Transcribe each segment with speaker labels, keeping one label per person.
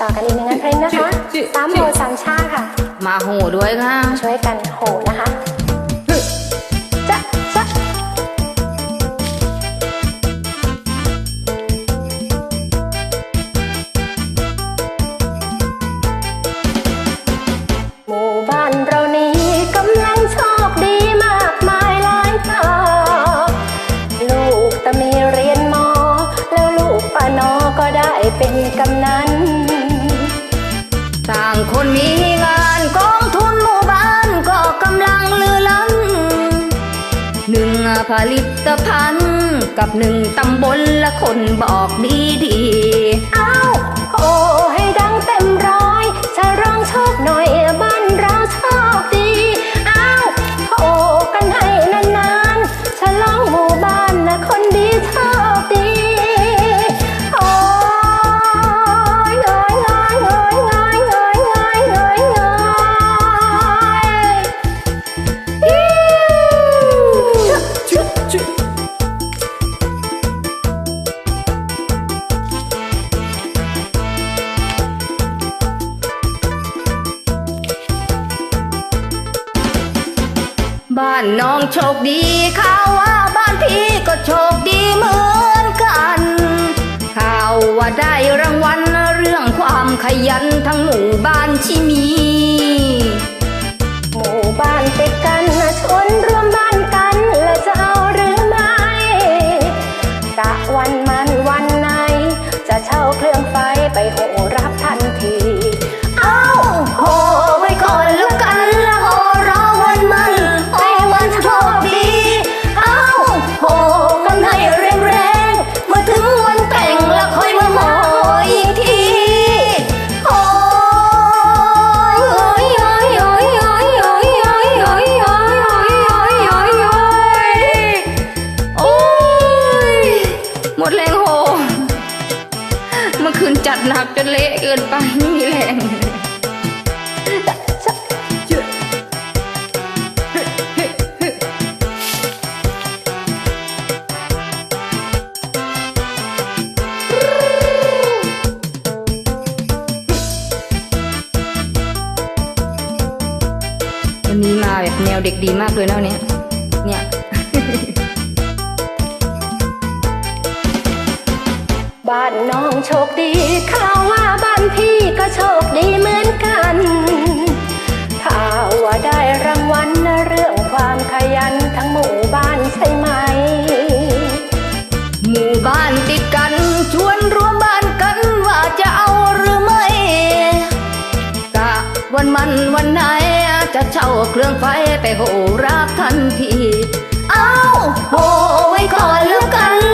Speaker 1: ต่อกันอีกหนึ่งงานเพลงนะคะ
Speaker 2: จิ
Speaker 1: สามโหสามชาค่ะ
Speaker 2: มาโหด้วยค่ะ
Speaker 1: ช่วยกันโหนะคะจะ คนมี
Speaker 2: งานกองทุนหมู่บ้านก็กำลังลือล้นหนึ่งผลิตภัณฑ์กับหนึ่งตำบลละคนบอกดีดี
Speaker 1: เอ้าโอ้ บ้านน้อ
Speaker 2: งโชคดีข่าวว่าบ้านพี่ก็โชคดีเหมือนกันข่าวว่าได้รางวัลเรื่องความขยันทั้งหมู่บ้านที่มี
Speaker 1: หมู่บ้านติดกันนะชนรวมบ้านกันและจะเอาหรือไม่กะวันมันวันไหน จะเช่าเครื่องไฟไปโหร หนัก
Speaker 2: จนเละเกินไปไม่มีแรงวันนี้มาแบบแนวเด็กดีมากเลยเนาะเนี้ยเนี่ย
Speaker 1: บ้านน้องโชคดีข่าวว่าบ้านพี่ก็โชคดีเหมือนกันข่าวว่าได้รางวัลเรื่องความขยันทั้งหมู่บ้านใช่ไหม
Speaker 2: หมู่บ้านติดกันชวนรวมบ้านกันว่าจะเอาหรือไม่กะวันมันวันไหนจะเช่าเครื่องไฟไปโหรับทันที
Speaker 1: เอาโหไว้ก่อนแล้วกัน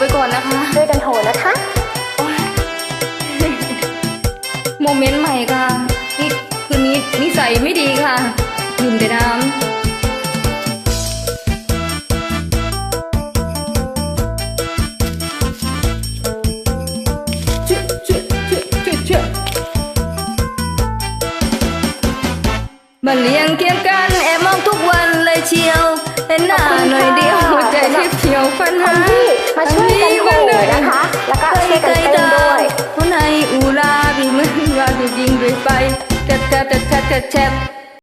Speaker 2: ไปก่อนนะคะ
Speaker 1: ช่วยกันโหนะคะ
Speaker 2: โมเมนต์ใหม่ค่ะ นี่คืนนี้นิสัยไม่ดีค่ะดื่มแต่น้ำมาเลี้ยงเคียงกันแอบมองทุกวัน เลยเชียวเห็นหน้าหน่อยเดียวหัวใจที่เพียวฟันหา
Speaker 1: พี่มาช่วยกันโหนะคะ แล้วก็ช่วยกันเต้นด้วย
Speaker 2: ผู้ในอูลาบีมือว่าจะยิงด้วยไปแทบแทบแทบแทบแทบแทบ